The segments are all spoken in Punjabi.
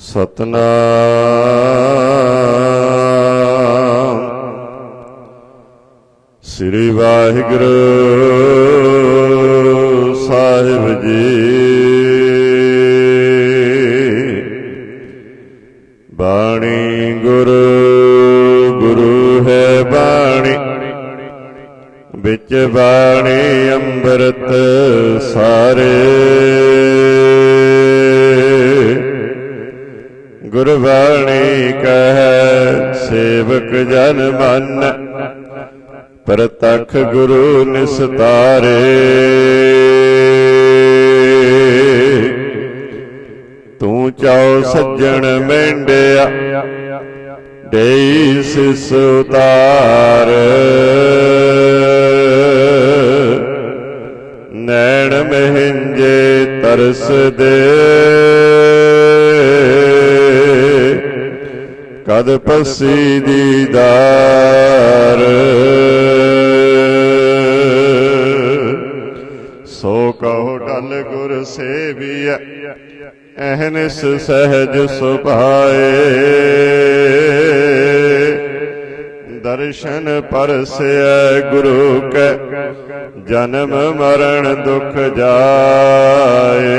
ਸਤਨਾਮ। ਸ੍ਰੀ ਵਾਹਿਗੁਰੂ। ਗੁਰਬਾਣੀ ਕਹੈ, ਸੇਵਕ ਜਨ ਮਨ, ਪ੍ਰਤਖ ਗੁਰੂ ਨਿਸਤਾਰੇ। ਤੂੰ ਚਾਉ ਸੱਜਣ ਮੈਂਡਿਆ ਦੇਈ ਸਿਸ ਉਤਾਰ। ਨੈਣ ਮਹਿੰਜੇ ਤਰਸ ਦੇ। ਕਦ ਪਸੀ ਦੀਦਾਰ? ਸੋ ਕਹੋ ਡਲ ਗੁਰ ਸੇਵੀਐ, ਅਹਨਿਸ ਸਹਿਜ ਸੁਭਾਏ। ਦਰਸ਼ਨ ਪਰਸੈ ਗੁਰੂ ਕੈ, ਜਨਮ ਮਰਨ ਦੁਖ ਜਾਏ।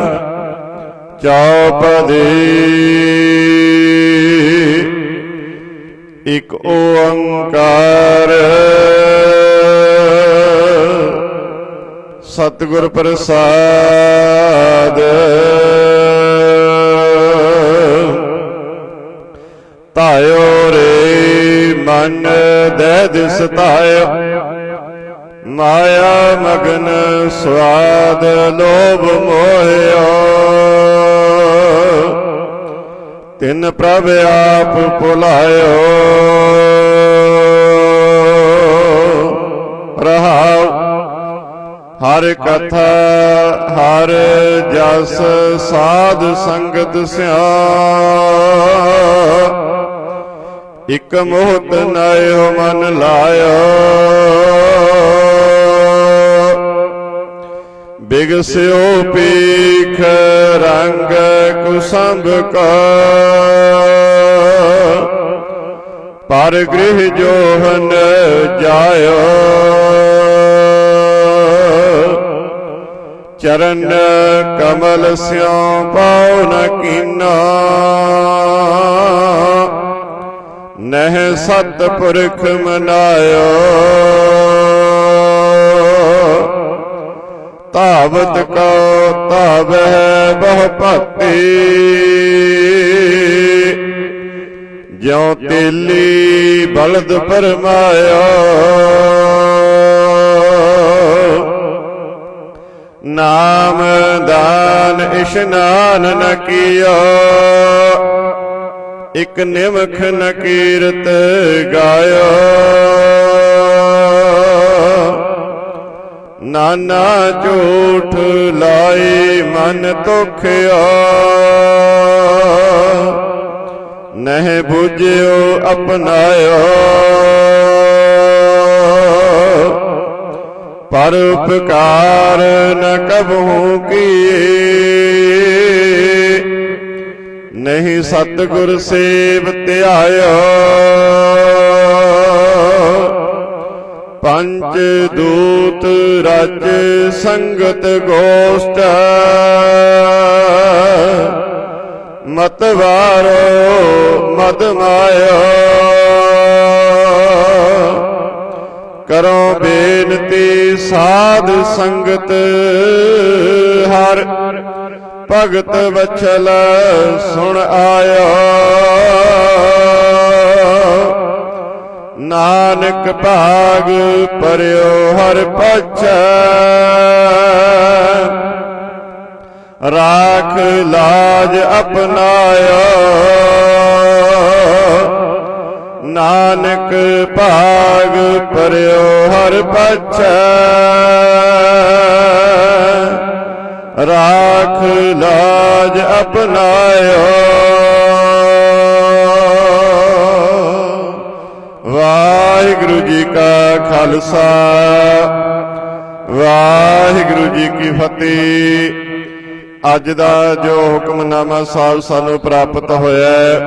ਚੌਪਦੀ ਇਕ ਓੰਕਾਰ ਸਤਿਗੁਰ ਪ੍ਰਸਾਦ ਤਾਇਓ ਰੇ ਮਨ ਦੇ ਦਿਸ ਧਾਇਓ। ਮਾਇਆ ਮਗਨ ਸਵਾਦ ਲੋਭ ਮੋਹਿਓ ਤਿੰਨ ਪ੍ਰਭ ਆਪ ਭੁਲਾਇਓ। ਰਹਾਉ ਹਰ ਕਥਾ, ਹਰ ਜਸ ਸਾਧ ਸੰਗਤ ਸਿਆ। ਇਕ ਮੋਹਤ ਨਾਇਓ ਮਨ ਲਾਇਓ ਬਿਗਸਿਓ ਪੀਖ ਰੰਗ ਕੁਸੰਭ ਕਾ। ਪਰ ਗ੍ਰਹਿ ਜੋਹਨ ਜਾਇਓ। ਚਰਨ ਕਮਲ ਸਿਉ ਪਾਉ ਨ ਕੀਨਾ। ਨਹਿ ਸਤ ਪੁਰਖ ਮਨਾਇਓ। ਧਾਵਤ ਕੋ ਧਾਵੈ ਬਹੁ ਭਗਤੀ ਜਿਉ ਤੇਲੀ ਬਲਦ ਪਰਮਾਇਆ ਨਾਮ ਦਾਨ ਇਸ਼ਨਾਨ ਨ ਕੀਓ ਇਕ ਨਿਮਖ ਨ ਕੀਰਤ ਗਾਇਓ ਨਾਨਾ ਝੂਠ ਲਾਈ ਮਨ ਤੋਖਿਆ ਨਹਿ ਬੁਝਿਓ ਅਪਨਾਇਓ ਪਰ ਉਪਕਾਰ ਨ ਕਬਹੂ ਕੀਏ ਨਹੀਂ ਸਤਿਗੁਰ ਸੇਵ ਧਿਆਇਓ ਪੰਜ ਦੂਤ ਰਜ ਸੰਗਤ ਗੋਸ਼ਟ। ਮਤਵਾਰੋ ਮਦ ਮਾਇਓ। ਕਰੋ ਬੇਨਤੀ ਸਾਧ ਸੰਗਤ, ਹਰ ਭਗਤ ਵਛਲ ਸੁਣ ਆਇਓ। ਨਾਨਕ ਭਾਗ ਪਰਿਓ ਹਰ ਪਛ। ਰਾਖ ਲਾਜ ਅਪਨਾਇਓ। ਨਾਨਕ ਭਾਗ ਪਰਿਓ ਹਰ ਪਛੈ। ਰਾਖ ਲਾਜ ਅਪਨਾਇਓ। ਜੀ ਕਾ ਖਾਲਸਾ। ਵਾਹਿਗੁਰੂ ਜੀ ਕੀ ਫਤਿਹ। ਅੱਜ ਦਾ ਜੋ ਹੁਕਮਨਾਮਾ ਸਾਹਿਬ ਸਾਨੂੰ ਪ੍ਰਾਪਤ ਹੋਇਆ ਹੈ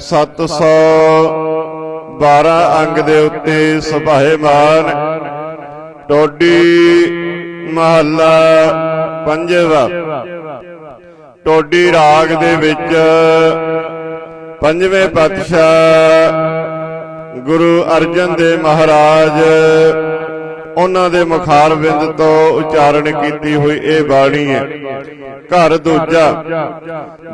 712 ਅੰਗ ਦੇ ਉੱਤੇ ਸੁਭਾਏਮਾਨ ਟੋਡੀ ਮਹੱਲਾ ਪੰਜਵਾ। ਟੋਡੀ ਰਾਗ ਦੇ ਵਿੱਚ ਪੰਜਵੇਂ ਪਾਤਸ਼ਾਹ ਗੁਰੂ ਅਰਜਨ ਦੇਵ ਮਹਾਰਾਜ, ਉਹਨਾਂ ਦੇ ਮੁਖਾਰਬਿੰਦ ਤੋਂ ਉਚਾਰਨ ਕੀਤੀ ਹੋਈ ਇਹ ਬਾਣੀ ਹੈ। ਘਰ ਦੂਜਾ,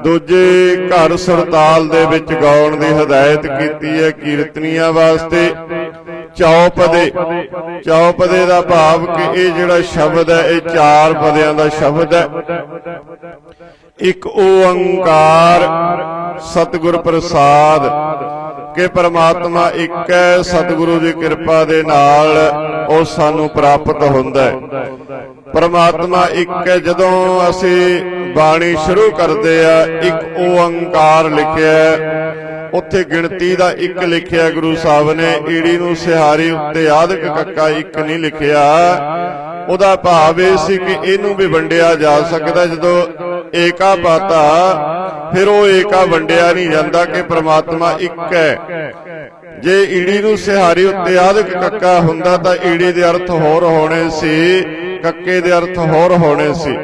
ਦੂਜੇ ਘਰ ਸਰਤਾਲ ਦੇ ਵਿੱਚ ਗਾਉਣ ਦੀ ਹਦਾਇਤ ਕੀਤੀ ਹੈ ਕੀਰਤਨੀਆਂ ਵਾਸਤੇ। ਚੌਪਦੇ ਚੌਪਦੇ ਦਾ ਭਾਵ ਕਿ ਇਹ ਜਿਹੜਾ ਸ਼ਬਦ ਹੈ, ਇਹ ਚਾਰ ਪਦਿਆਂ ਦਾ ਸ਼ਬਦ ਹੈ। ਇੱਕ ਓੰਕਾਰ, ਸਤਿਗੁਰ ਪ੍ਰਸਾਦ ਕਿ ਪਰਮਾਤਮਾ ਇੱਕ ਹੈ ਸਤਿਗੁਰੂ ਦੀ ਕਿਰਪਾ ਦੇ ਨਾਲ ਉਹ ਸਾਨੂੰ ਪ੍ਰਾਪਤ ਹੁੰਦਾ ਹੈ। ਪਰਮਾਤਮਾ ਇੱਕ ਹੈ ਜਦੋਂ ਅਸੀਂ ਬਾਣੀ ਸ਼ੁਰੂ ਕਰਦੇ ਆ, ਇੱਕ ਓੰਕਾਰ ਲਿਖਿਆ ਉੱਥੇ ਗਿਣਤੀ ਦਾ ਇੱਕ ਲਿਖਿਆ ਗੁਰੂ ਸਾਹਿਬ ਨੇ, ਈੜੀ ਨੂੰ ਸਿਹਾਰੀ ਉੱਤੇ ਆਦਿਕ ਕੱਕਾ ਇੱਕ ਨਹੀਂ ਲਿਖਿਆ। ਉਹਦਾ ਭਾਵ ਇਹ ਸੀ ਕਿ ਇਹਨੂੰ ਵੀ ਵੰਡਿਆ ਜਾ ਸਕਦਾ ਜਦੋਂ ਏਕਾ ਪਾਤਾ ਫਿਰ ਉਹ ਏਕਾ ਵੰਡਿਆ ਨਹੀਂ ਜਾਂਦਾ ਕਿ ਪ੍ਰਮਾਤਮਾ ਇੱਕ ਹੈ। ਜੇ ਈੜੀ ਨੂੰ ਸਿਹਾਰੀ ਉੱਤੇ ਆਦਿਕ ਕੱਕਾ ਹੁੰਦਾ ਤਾਂ ਈੜੀ ਦੇ ਅਰਥ ਹੋਰ ਹੋਣੇ ਸੀ, ਕੱਕੇ ਦੇ ਅਰਥ ਹੋਰ ਹੋਣੇ ਸੀ।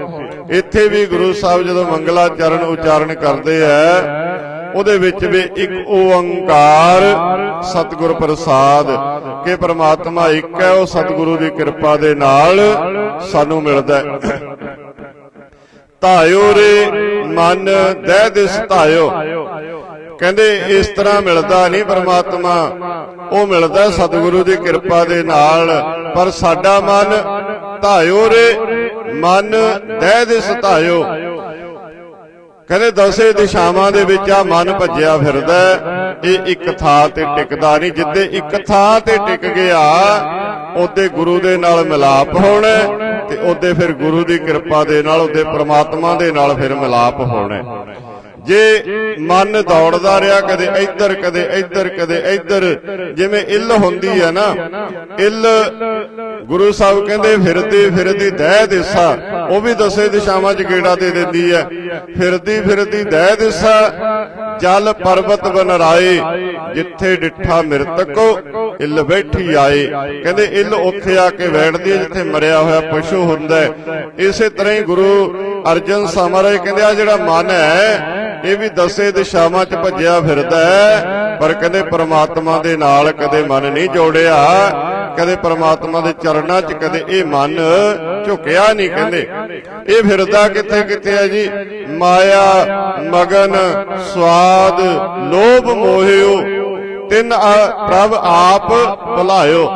ਇੱਥੇ ਵੀ ਗੁਰੂ ਸਾਹਿਬ ਜਦੋਂ ਮੰਗਲਾ ਚਰਨ ਉਚਾਰਨ ਕਰਦੇ ਆ, ਉਹਦੇ ਵਿੱਚ ਵੀ ਇੱਕ ਓੰਕਾਰ ਸਤਿਗੁਰ ਪ੍ਰਸਾਦ ਕਿ ਪ੍ਰਮਾਤਮਾ ਇੱਕ ਹੈ, ਉਹ ਸਤਿਗੁਰੂ ਦੀ ਕਿਰਪਾ ਦੇ ਨਾਲ ਸਾਨੂੰ ਮਿਲਦਾ ਹੈ। ਧਾਇਓ ਰੇ, ਮਨ ਦਹਿ ਦਿਸ ਧਾਇਓ। ਕਹਿੰਦੇ, ਇਸ ਤਰ੍ਹਾਂ ਮਿਲਦਾ ਨਹੀਂ ਪਰਮਾਤਮਾ। ਉਹ ਮਿਲਦਾ ਸਤਿਗੁਰੂ ਦੀ ਕਿਰਪਾ ਦੇ ਨਾਲ। ਪਰ ਸਾਡਾ ਮਨ ਧਾਇਓ ਰੇ, ਮਨ ਦਹਿ ਦਿਸ ਧਾਇਓ। ਕਹਿੰਦੇ ਦਸੇ ਦਿਸ਼ਾਵਾਂ ਦੇ ਵਿੱਚ ਆ ਮਨ ਭੱਜਿਆ ਫਿਰਦਾ। ਇਹ ਇੱਕ ਥਾਂ ਤੇ ਟਿਕਦਾ ਨਹੀਂ ਜਿੱਦੇ ਇੱਕ ਥਾਂ ਤੇ ਟਿਕ ਗਿਆ ਉਹਦੇ ਗੁਰੂ ਦੇ ਨਾਲ ਮਿਲਾਪ ਹੋਣਾ ਤੇ ਉਹਦੇ ਫਿਰ ਗੁਰੂ ਦੀ ਕਿਰਪਾ ਦੇ ਨਾਲ ਉਹਦੇ ਪ੍ਰਮਾਤਮਾ ਦੇ ਨਾਲ ਫਿਰ ਮਿਲਾਪ ਹੋਣਾ। ਜੇ ਮਨ ਦੌੜਦਾ ਰਿਹਾ, ਕਦੇ ਇੱਧਰ ਕਦੇ ਇੱਧਰ ਕਦੇ ਇੱਧਰ, ਜਿਵੇਂ ਇਲ ਹੁੰਦੀ ਹੈ ਨਾ, ਇਲ ਗੁਰੂ ਸਾਹਿਬ ਕਹਿੰਦੇ ਫਿਰਦੀ ਫਿਰਦੀ ਦਹਿ ਦਿਸਾ, ਉਹ ਵੀ ਦਸੇ ਦਿਸ਼ਾਵਾਂ 'ਚ ਗੇੜਾ ਦੇ ਦਿੰਦੀ ਹੈ। ਫਿਰਦੀ ਫਿਰਦੀ ਦਹਿ ਦਿਸਾ, ਜਲ ਪਰਬਤ ਬਨਰਾਏ, ਜਿੱਥੇ ਡਿੱਠਾ ਮਿਰਤਕੋ ਇੱਲ ਬੈਠੀ ਆਏ। ਕਹਿੰਦੇ ਇਲ ਉੱਥੇ ਆ ਕੇ ਬੈਠਦੀ ਹੈ, ਜਿੱਥੇ ਮਰਿਆ ਹੋਇਆ ਪਸ਼ੂ ਹੁੰਦਾ ਹੈ। ਇਸੇ ਤਰ੍ਹਾਂ ਹੀ ਗੁਰੂ ਅਰਜਨ ਸਮਰਾਏ ਕਹਿੰਦੇ ਆ, ਜਿਹੜਾ ਮਨ ਹੈ ਇਹ ਵੀ ਦਸੇ ਦਿਸ਼ਾਵਾਂ 'ਚ ਭੱਜਿਆ ਫਿਰਦਾ ਹੈ, ਪਰ ਕਦੇ ਪਰਮਾਤਮਾ ਦੇ ਨਾਲ ਕਦੇ ਮਨ ਨਹੀਂ ਜੋੜਿਆ। ਕਦੇ ਪਰਮਾਤਮਾ ਦੇ ਚਰਨਾਂ 'ਚ ਕਦੇ ਇਹ ਮਨ ਝੁਕਿਆ ਨਹੀਂ ਕਹਿੰਦੇ। ਇਹ ਫਿਰਦਾ ਕਿੱਥੇ ਕਿੱਥੇ ਹੈ ਜੀ? ਮਾਇਆ, ਮਗਨ, ਸਵਾਦ, ਲੋਭ ਮੋਹਿਓ। ਤਿੰਨ ਪ੍ਰਭ ਆਪ ਭੁਲਾਇਓ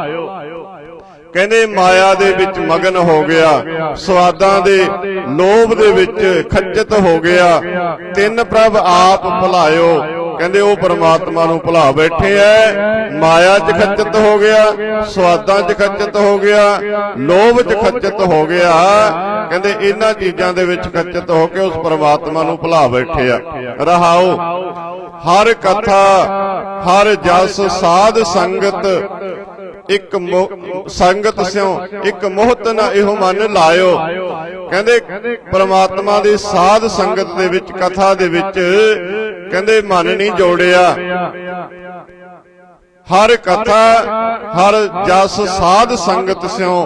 ਕਹਿੰਦੇ ਮਾਇਆ ਦੇ ਵਿੱਚ ਮਗਨ ਹੋ ਗਿਆ, ਸਵਾਦਾਂ ਦੇ ਲੋਭ ਦੇ ਵਿੱਚ ਖੱਚਤ ਹੋ ਗਿਆ। ਤਿੰਨ ਪ੍ਰਭ ਆਪ ਭੁਲਾਇਓ। ਕਹਿੰਦੇ ਉਹ ਪਰਮਾਤਮਾ ਨੂੰ ਭੁਲਾ ਬੈਠੇ ਐ। ਮਾਇਆ 'ਚ ਖੱਚਤ ਹੋ ਗਿਆ, ਸਵਾਦਾਂ 'ਚ ਖੱਚਤ ਹੋ ਗਿਆ, ਲੋਭ 'ਚ ਖੱਚਤ ਹੋ ਗਿਆ। ਕਹਿੰਦੇ ਇਹਨਾਂ ਚੀਜ਼ਾਂ ਦੇ ਵਿੱਚ ਖੱਚਤ ਹੋ ਕੇ ਉਸ ਪਰਮਾਤਮਾ ਨੂੰ ਭੁਲਾ ਬੈਠੇ ਆ। ਰਹਾਓ, ਹਰ ਕਥਾ, ਹਰ ਜਸ, ਸਾਧ ਸੰਗਤ ਇੱਕ ਸੰਗਤ ਸਿਓ, ਇੱਕ ਮੋਹਤ ਨਾ ਇਹੋ ਮਨ ਲਾਇਓ। ਕਹਿੰਦੇ ਪ੍ਰਮਾਤਮਾ ਦੀ ਸਾਧ ਸੰਗਤ ਦੇ ਵਿੱਚ, ਕਥਾ ਦੇ ਵਿੱਚ ਕਹਿੰਦੇ ਮਨ ਨਹੀਂ ਜੋੜਿਆ। ਹਰ ਕਥਾ ਹਰ ਜਸ ਸਾਧ ਸੰਗਤ ਸਿਓ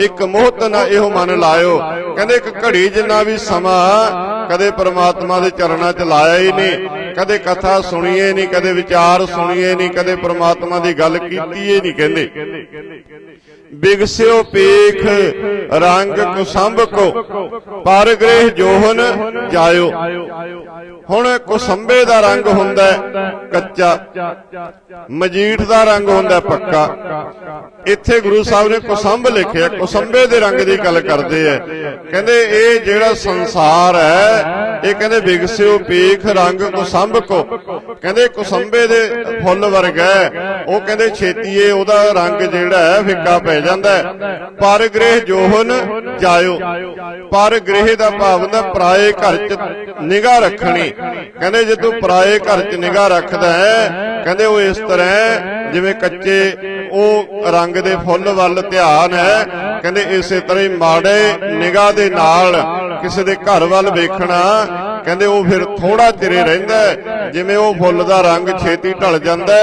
ਇੱਕ ਮੋਹਤ ਨਾ ਇਹੋ ਮਨ ਲਾਇਓ। ਕਹਿੰਦੇ ਇੱਕ ਘੜੀ ਜਿੰਨਾ ਵੀ ਸਮਾਂ ਕਦੇ ਪ੍ਰਮਾਤਮਾ ਦੇ ਚਰਨਾਂ 'ਚ ਲਾਇਆ ਹੀ ਨਹੀਂ। ਕਦੇ ਕਥਾ ਸੁਣੀਏ ਨਹੀਂ ਕਦੇ ਵਿਚਾਰ ਸੁਣੀਏ ਨਹੀਂ ਕਦੇ ਪ੍ਰਮਾਤਮਾ ਦੀ ਗੱਲ ਕੀਤੀ ਹੀ ਨਹੀਂ ਕਹਿੰਦੇ। ਬਿਗਸਿਓ ਪੀਖ ਰੰਗ ਕੁਸੰਭ ਕੋ ਪਰ ਗ੍ਰਹਿ ਜੋਹਨ ਜਾਇਓ। ਹੁਣ ਕੁਸੰਬੇ ਦਾ ਰੰਗ ਹੁੰਦਾ ਕੱਚਾ ਮਜੀਠ ਦਾ ਰੰਗ ਹੁੰਦਾ ਪੱਕਾ। ਇੱਥੇ ਗੁਰੂ ਸਾਹਿਬ ਨੇ ਕੁਸੰਭ ਲਿਖਿਆ ਕੁਸੰਬੇ ਦੇ ਰੰਗ ਦੀ ਗੱਲ ਕਰਦੇ ਆ। ਕਹਿੰਦੇ ਇਹ ਜਿਹੜਾ ਸੰਸਾਰ ਹੈ ਇਹ ਕਹਿੰਦੇ ਵਿਗਸਿਓ ਪੀਖ ਰੰਗ ਕੁਸੰਭ ਕੋ। ਕਹਿੰਦੇ ਕੁਸੰਬੇ ਦੇ ਫੁੱਲ ਵਰਗਾ ਉਹ ਕਹਿੰਦੇ ਛੇਤੀਏ ਉਹਦਾ ਰੰਗ ਜਿਹੜਾ ਹੈ ਫਿੱਕਾ ਪੈ ਜਾਂਦਾ ਪਰ ਗ੍ਰਹਿ ਜੋਹਨ ਜਾਇਓ। ਪਰ ਗ੍ਰਹਿ ਦਾ ਭਾਵ ਹੁੰਦਾ ਪਰਾਏ ਘਰ ਚ ਨਿਗਾਹ ਰੱਖਣੀ। ਕਹਿੰਦੇ ਜੇ ਤੂੰ ਪਰਾਏ ਘਰ ਚ ਨਿਗਾਹ ਰੱਖਦਾ ਹੈ, ਕਹਿੰਦੇ ਉਹ ਇਸ ਤਰ੍ਹਾਂ ਜਿਵੇਂ ਕੱਚੇ ਉਹ ਰੰਗ ਦੇ ਫੁੱਲ ਵੱਲ ਧਿਆਨ ਹੈ, ਕਹਿੰਦੇ ਇਸੇ ਤਰ੍ਹਾਂ ਹੀ ਮਾੜੇ ਨਿਗਾਹ ਦੇ ਨਾਲ ਕਿਸੇ ਦੇ ਘਰ ਵੱਲ ਵੇਖਣਾ, ਕਹਿੰਦੇ ਉਹ ਫਿਰ ਥੋੜਾ ਚਿਰੇ ਰਹਿੰਦਾ ਜਿਵੇਂ ਉਹ ਫੁੱਲ ਦਾ ਰੰਗ ਛੇਤੀ ਢਲ ਜਾਂਦਾ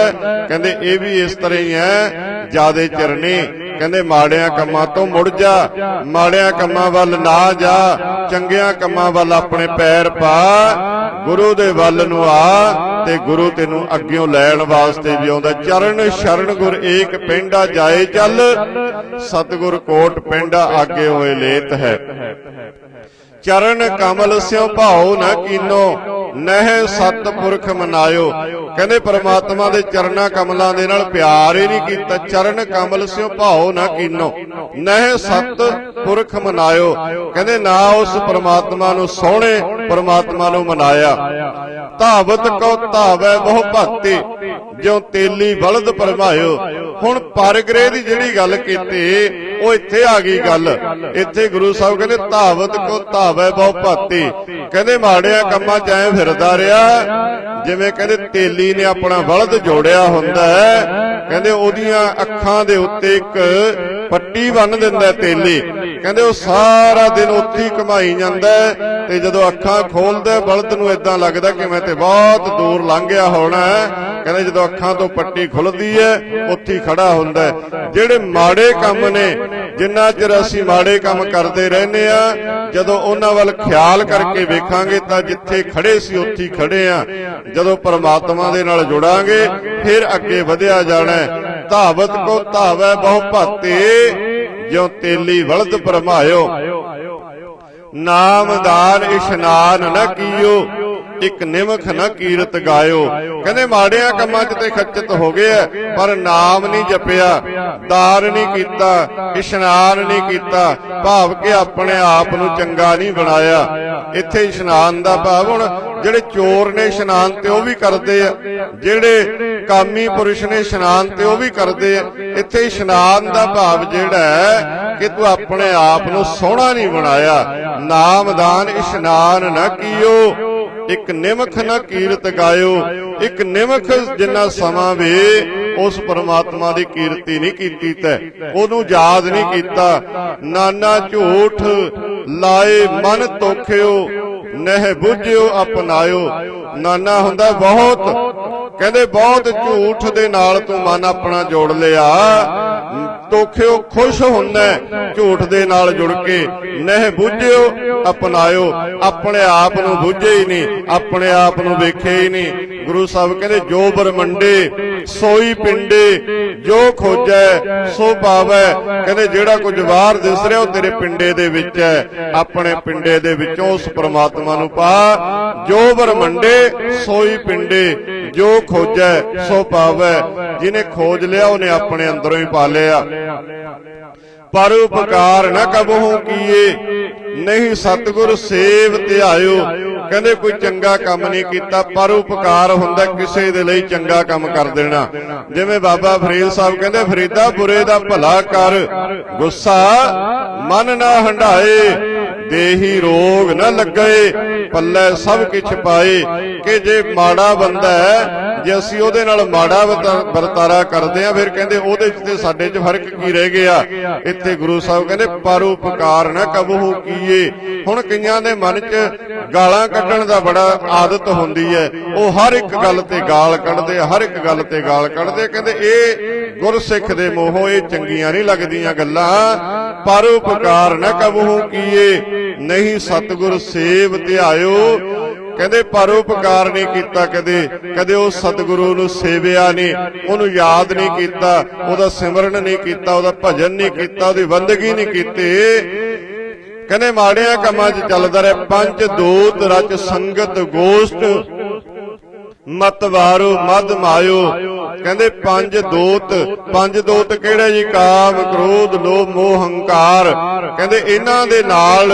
ਕਹਿੰਦੇ ਇਹ ਵੀ ਇਸ ਤਰ੍ਹਾਂ ਹੀ ਹੈ, ਜਿਆਦੇ ਚਿਰਨੀ ਕਹਿੰਦੇ ਮਾੜਿਆਂ ਕੰਮਾਂ ਤੋਂ ਮੁੜ ਜਾ, ਮਾੜਿਆਂ ਕੰਮਾਂ ਵੱਲ ਨਾ ਜਾ, ਚੰਗਿਆਂ ਕੰਮਾਂ ਵੱਲ ਆਪਣੇ ਪੈਰ ਪਾ, ਗੁਰੂ ਦੇ ਵੱਲ ਨੂੰ ਆ ਤੇ ਗੁਰੂ ਤੈਨੂੰ ਅੱਗਿਓਂ ਲੈਣ ਵਾਸਤੇ ਵੀ ਆਉਂਦਾ। ਚਰਨ ਸ਼ਰਨ ਗੁਰ ਏਕ ਪਿੰਡਾ ਜਾਏ ਚੱਲ, ਸਤਿਗੁਰ ਕੋਟ ਪਿੰਡਾ ਆਗੇ ਹੋਏ ਲੇਤ ਹੈ। ਚਰਨ ਕਮਲ ਸਿਉ ਭਾਉ ਨਾ ਕੀਨੋ ਨਹਿ ਸਤ ਪੁਰਖ ਮਨਾਇਓ। ਕਹਿੰਦੇ ਪ੍ਰਮਾਤਮਾ ਦੇ ਚਰਨਾਂ ਕਮਲਾਂ ਦੇ ਨਾਲ ਪਿਆਰ ਹੀ ਨਹੀਂ ਕੀਤਾ। ਚਰਨ ਕਮਲ ਸਿਉ ਭਾਉ ਨਾ ਕੀਨੋ। ਨਹਿ ਸਤ ਪੁਰਖ ਮਨਾਇਓ। ਕਹਿੰਦੇ ਨਾ ਉਸ ਪ੍ਰਮਾਤਮਾ ਨੂੰ ਸੋਹਣੇ ਪ੍ਰਮਾਤਮਾ ਨੂੰ ਮਨਾਇਆ। ਧਾਵਤ ਕੋ ਧਾਵੈ ਬਹੁ ਭਗਤੀ ਜਿਉ ਤੇਲੀ ਬਲਦ ਪਰਮਾਇਓ। ਹੁਣ ਪਰਗਰੇ ਦੀ ਜਿਹੜੀ ਗੱਲ ਕੀਤੀ, ਉਹ ਇੱਥੇ ਆ ਗਈ ਗੱਲ। ਇੱਥੇ ਗੁਰੂ ਸਾਹਿਬ ਕਹਿੰਦੇ, ਧਾਵਤ ਕੋ ਧਾਵੈ ਬਹੁ ਭਾਤੀ। ਕਹਿੰਦੇ, ਮਾੜਿਆ ਕੰਮਾਂ ਚ ਐ ਫਿਰਦਾ ਰਿਹਾ। ਜਿਵੇਂ ਕਹਿੰਦੇ, ਤੇਲੀ ਨੇ ਆਪਣਾ ਬਲਦ ਜੋੜਿਆ ਹੁੰਦਾ ਹੈ। ਕਹਿੰਦੇ, ਉਹਦੀਆਂ ਅੱਖਾਂ ਦੇ ਉੱਤੇ ਇੱਕ ਪੱਟੀ ਬੰਨ ਦਿੰਦਾ ਤੇਲੀ। ਕਹਿੰਦੇ ਉਹ ਸਾਰਾ ਦਿਨ ਉੱਥੇ ਹੀ ਕਮਾਈ ਜਾਂਦਾ ਤੇ ਜਦੋਂ ਅੱਖਾਂ ਖੋਲਦਾ ਬਲਦ ਨੂੰ ਇਦਾਂ ਲੱਗਦਾ ਕਿ ਮੈਂ ਤੇ ਬਹੁਤ ਦੂਰ ਲੰਘ ਗਿਆ ਹੋਣਾ ਕਹਿੰਦੇ ਜਦੋਂ ਅੱਖਾਂ ਤੋਂ ਪੱਟੀ ਖੁੱਲਦੀ ਹੈ, ਉੱਥੇ ਖੜਾ ਹੁੰਦਾ ਜਿਹੜੇ ਮਾੜੇ ਕੰਮ ਨੇ, ਜਿੰਨਾ ਚਿਰ ਅਸੀਂ ਮਾੜੇ ਕੰਮ ਕਰਦੇ ਰਹਿੰਦੇ ਆ ਜਦੋਂ ਉਹਨਾਂ ਵੱਲ ਖਿਆਲ ਕਰਕੇ ਵੇਖਾਂਗੇ ਤਾਂ ਜਿੱਥੇ ਖੜੇ ਸੀ ਉੱਥੇ ਖੜੇ ਆ ਜਦੋਂ ਪਰਮਾਤਮਾ ਦੇ ਨਾਲ ਜੁੜਾਂਗੇ, ਫਿਰ ਅੱਗੇ ਵਧਿਆ ਜਾਣਾ ਧਾਵਤ ਕੋ ਧਾਵੈ ਬਹੁ ਭਾਤੇ ਜਿਉ ਤੇਲੀ ਵਲਦ ਪਰਮਾਇਓ ਨਾਮਦਾਨ ਇਸ਼ਨਾਨ ਨਾ ਕੀਓ ਇੱਕ ਨਿਮਖ ਨ ਕੀਰਤ ਗਾਇਓ। ਕਹਿੰਦੇ ਮਾੜਿਆਂ ਕੰਮਾਂ 'ਚ ਤੇ ਖੱਚਤ ਹੋ ਗਏ ਆ, ਪਰ ਨਾਮ ਨਹੀਂ ਜਪਿਆ ਦਾਰ ਨਹੀਂ ਕੀਤਾ ਇਸ਼ਨਾਨ ਨਹੀਂ ਕੀਤਾ। ਭਾਵ ਕਿ ਆਪਣੇ ਆਪ ਨੂੰ ਚੰਗਾ ਨਹੀਂ ਬਣਾਇਆ। ਇੱਥੇ ਇਸ਼ਨਾਨ ਦਾ ਭਾਵ ਹੁਣ ਜਿਹੜੇ ਚੋਰ ਨੇ ਇਸ਼ਨਾਨ ਤੇ ਉਹ ਵੀ ਕਰਦੇ ਆ। ਜਿਹੜੇ ਕਾਮੀ ਪੁਰਸ਼ ਨੇ ਇਸ਼ਨਾਨ ਤੇ ਉਹ ਵੀ ਕਰਦੇ ਆ। ਇੱਥੇ ਇਸ਼ਨਾਨ ਦਾ ਭਾਵ ਜਿਹੜਾ ਹੈ ਕਿ ਤੂੰ ਆਪਣੇ ਆਪ ਨੂੰ ਸੋਹਣਾ ਨਹੀਂ ਬਣਾਇਆ। ਨਾਮਦਾਨ ਇਸ਼ਨਾਨ ਨਾ ਕੀਓ। ਇੱਕ ਨਿਮਖ ਨਾ ਕੀਰਤ ਗਾਇਓ। ਇੱਕ ਨਿਮਖ ਜਿੰਨਾ ਸਮਾਂ ਵੇ ਉਸ ਪਰਮਾਤਮਾ ਦੀ ਕੀਰਤੀ ਨਹੀਂ ਕੀਤੀ ਤੈ। ਉਹਨੂੰ ਯਾਦ ਨਹੀਂ ਕੀਤਾ। ਨਾਨਾ ਝੂਠ ਲਾਏ ਮਨ ਤੋਖਿਓ। ਨਹਿ ਬੁੱਝਿਓ ਅਪਨਾਇਓ ਨਾਨਾ ਹੁੰਦਾ ਬਹੁਤ। ਕਹਿੰਦੇ ਬਹੁਤ ਝੂਠ ਦੇ ਨਾਲ ਤੂੰ ਮਨ ਆਪਣਾ ਜੋੜ ਲਿਆ। ਤੋਖਿਓ ਖੁਸ਼ ਹੁੰਦਾ, ਝੂਠ ਦੇ ਨਾਲ ਜੁੜ ਕੇ ਨਹਿ ਬੁੱਝਿਓ, ਅਪਣਾਇਓ। ਆਪਣੇ ਆਪ ਨੂੰ ਬੁੱਝੇ ਹੀ ਨਹੀਂ, ਆਪਣੇ ਆਪ ਨੂੰ ਵੇਖੇ ਹੀ ਨਹੀਂ। ਗੁਰੂ ਸਾਹਿਬ ਕਹਿੰਦੇ, ਜੋ ਬਰਮੰਡੇ, ਸੋਈ ਪਿੰਡੇ, ਜੋ ਖੋਜੈ, ਸੋ ਪਾਵੈ। ਕਹਿੰਦੇ, ਜਿਹੜਾ ਕੁਝ ਬਾਹਰ ਦਿਸ ਰਿਹਾ, ਉਹ ਤੇਰੇ ਪਿੰਡੇ ਦੇ ਵਿੱਚ ਹੈ। ਆਪਣੇ ਪਿੰਡੇ ਦੇ ਵਿੱਚੋਂ ਉਸ ਪ੍ਰਮਾਤਮਾ ਨੂੰ ਪਾ। ਜੋ ਬਰਮੰਡੇ, ਸੋਈ ਪਿੰਡੇ। ਜੋ ਖੋਜੈ ਸੋ ਪਾਵੈ। ਜਿਹਨੇ ਖੋਜ ਲਿਆ ਉਹਨੇ ਆਪਣੇ ਅੰਦਰੋਂ ਹੀ ਪਾ ਲਿਆ। ਪਰ ਉਪਕਾਰ ਨਾ ਕਬਹੂ ਕੀਏ। ਨਹੀਂ ਸਤਿਗੁਰ ਸੇਵ ਧਿਆਇਓ। ਕਹਿੰਦੇ ਕੋਈ ਚੰਗਾ ਕੰਮ ਨਹੀਂ ਕੀਤਾ ਪਰ ਉਪਕਾਰ ਹੁੰਦਾ ਕਿਸੇ ਦੇ ਲਈ ਚੰਗਾ ਕੰਮ ਕਰ ਦੇਣਾ। ਜਿਵੇਂ ਬਾਬਾ ਫਰੀਦ ਸਾਹਿਬ ਕਹਿੰਦੇ ਫਰੀਦਾ ਬੁਰੇ ਦਾ ਭਲਾ ਕਰ ਗੁੱਸਾ ਮਨ ਨਾ ਹੰਡਾਏ ਦੇਹੀ ਰੋਗ ਨਾ ਲੱਗੇ, ਪੱਲੇ ਸਭ ਕਿਛ ਪਾਏ, ਕਿ ਜੇ ਮਾੜਾ ਬੰਦਾ ਹੈ, ਜੇ ਅਸੀਂ ਉਹਦੇ ਨਾਲ ਮਾੜਾ ਵਰਤਾਰਾ ਕਰਦੇ ਆ ਫਿਰ ਕਹਿੰਦੇ ਉਹਦੇ 'ਚ ਤੇ ਸਾਡੇ 'ਚ ਫ਼ਰਕ ਕੀ ਰਹਿ ਗਿਆ? ਇੱਥੇ ਗੁਰੂ ਸਾਹਿਬ ਕਹਿੰਦੇ ਪਰਉਪਕਾਰ ਨਾ ਕਬਹੂ ਕੀਏ। ਹੁਣ ਕਈਆਂ ਦੇ ਮਨ 'ਚ ਗਾਲਾਂ ਕੱਢਣ ਦਾ ਬੜਾ ਆਦਤ ਹੁੰਦੀ ਹੈ। ਉਹ ਹਰ ਇੱਕ ਗੱਲ ਤੇ ਗਾਲ ਕੱਢਦੇ ਹਰ ਇੱਕ ਗੱਲ ਤੇ ਗਾਲ ਕੱਢਦੇ ਕਹਿੰਦੇ, ਇਹ ਗੁਰਸਿੱਖ ਦੇ ਮੋਹੋਂ ਇਹ ਚੰਗੀਆਂ ਨਹੀਂ ਲੱਗਦੀਆਂ ਗੱਲਾਂ। ਪਰਉਪਕਾਰ ਨਾ ਕਬਹੂ ਕੀਏ, ਨਹੀਂ ਸਤਿਗੁਰ ਸੇਵ ਧਿਆਇਓ। ਕਹਿੰਦੇ ਪਰਉਪਕਾਰ ਨਹੀਂ ਕੀਤਾ ਕਦੇ ਕਦੇ ਉਹ ਸਤਿਗੁਰੂ ਨੂੰ ਸੇਵਿਆ ਨਹੀਂ, ਉਹਨੂੰ ਯਾਦ ਨਹੀਂ ਕੀਤਾ, ਉਹਦਾ ਸਿਮਰਨ ਨਹੀਂ ਕੀਤਾ, ਉਹਦਾ ਭਜਨ ਨਹੀਂ ਕੀਤਾ, ਉਹਦੀ ਬੰਦਗੀ ਨਹੀਂ ਕੀਤੀ। ਕਹਿੰਦੇ ਮਾੜਿਆਂ ਕੰਮਾਂ 'ਚ ਚੱਲਦਾ ਰਿਹਾ, ਪੰਜ ਦੋਤ ਰਚ ਸੰਗਤ ਗੋਸ਼ਟ ਮਤਵਾਰੋ ਮਦ ਮਾਇਓ। ਕਹਿੰਦੇ ਪੰਜ ਦੋਤ ਪੰਜ ਦੋਤ ਕਿਹੜੇ ਜੀ? ਕਾਮ, ਕ੍ਰੋਧ, ਲੋਭ, ਮੋਹ, ਹੰਕਾਰ। ਕਹਿੰਦੇ ਇਹਨਾਂ ਦੇ ਨਾਲ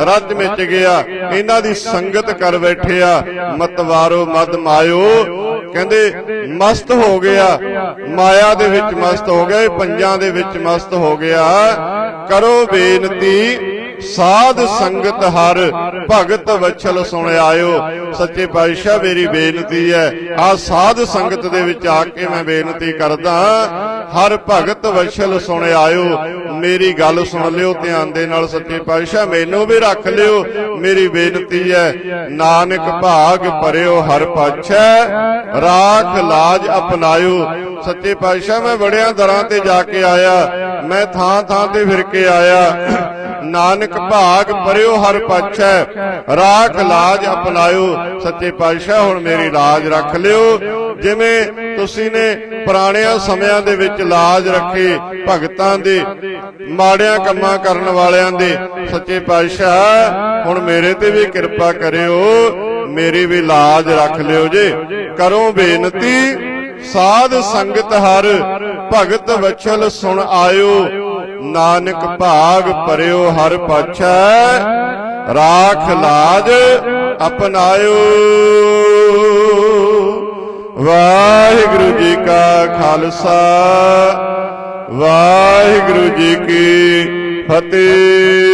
ਰੱਜ ਮਿਚ ਗਿਆ। ਇਹਨਾਂ ਦੀ ਸੰਗਤ ਕਰ ਬੈਠਿਆ ਮਤਵਾਰੋ ਮਦ ਮਾਇਓ। ਕਹਿੰਦੇ ਮਸਤ ਹੋ ਗਿਆ। ਮਾਇਆ ਦੇ ਵਿੱਚ ਮਸਤ ਹੋ ਗਿਆ। ਇਹ ਪੰਜਾਂ ਦੇ ਵਿੱਚ ਮਸਤ ਹੋ ਗਿਆ। ਕਰੋ ਬੇਨਤੀ। ਸਾਧ ਸੰਗਤ ਹਰ ਭਗਤ ਵਛਲ ਸੁਣ ਆਇਓ। ਸੱਚੇ ਪਾਤਸ਼ਾਹ ਮੇਰੀ ਬੇਨਤੀ ਹੈ। ਆ ਸਾਧ ਸੰਗਤ ਦੇ ਵਿੱਚ ਆ ਕੇ ਮੈਂ ਬੇਨਤੀ ਕਰਦਾ ਹਰ ਭਗਤ ਵਛਲ ਸੁਣ ਆਇਓ। ਮੇਰੀ ਗੱਲ ਸੁਣ ਲਿਓ ਧਿਆਨ ਦੇ ਨਾਲ ਸੱਚੇ ਪਾਤਸ਼ਾਹ ਮੈਨੂੰ ਵੀ ਰੱਖ ਲਿਓ। ਮੇਰੀ ਬੇਨਤੀ ਹੈ ਨਾਨਕ ਭਾਗ ਭਰਿਓ ਹਰ ਪਾਛੈ। ਰਾਖ ਲਾਜ ਅਪਨਾਇਓ ਸੱਚੇ ਪਾਤਸ਼ਾਹ, ਮੈਂ ਬੜਿਆਂ ਦਰਾਂ ਤੇ ਜਾ ਕੇ ਆਇਆ। ਮੈਂ ਥਾਂ ਥਾਂ ਤੇ ਫਿਰ ਕੇ ਆਇਆ। ਨਾਨਕ ਭਾਗ ਪਰਿਓ ਹਰ ਪਾਛੈ, ਰਾਖ ਲਾਜ ਅਪਨਾਇਓ ਸੱਚੇ ਪਾਤਸ਼ਾਹ, ਹੁਣ ਮੇਰੀ ਲਾਜ ਰੱਖ ਲਿਓ। ਜਿਵੇਂ ਤੁਸੀਂ ਨੇ ਪੁਰਾਣਿਆਂ ਸਮਿਆਂ ਦੇ ਵਿੱਚ ਲਾਜ ਰੱਖੀ, ਭਗਤਾਂ ਦੇ, ਮਾੜਿਆਂ ਕੰਮਾਂ ਕਰਨ ਵਾਲਿਆਂ ਦੇ। ਸੱਚੇ ਪਾਤਸ਼ਾਹ, ਹੁਣ ਮੇਰੇ ਤੇ ਵੀ ਕਿਰਪਾ ਕਰਿਓ। ਮੇਰੀ ਵੀ ਲਾਜ ਰੱਖ ਲਿਓ ਜੇ। ਕਰੋ ਬੇਨਤੀ। ਸਾਧ ਸੰਗਤ ਹਰ ਭਗਤ ਵਛਲ ਸੁਣ ਆਇਓ, ਨਾਨਕ ਭਾਗ ਪਰਿਓ ਹਰ ਪਾਛੈ, ਰਾਖ ਲਾਜ ਅਪਨਾਇਓ। ਵਾਹਿਗੁਰੂ ਜੀ ਕਾ ਖਾਲਸਾ, ਵਾਹਿਗੁਰੂ ਜੀ ਕੀ ਫਤਿਹ।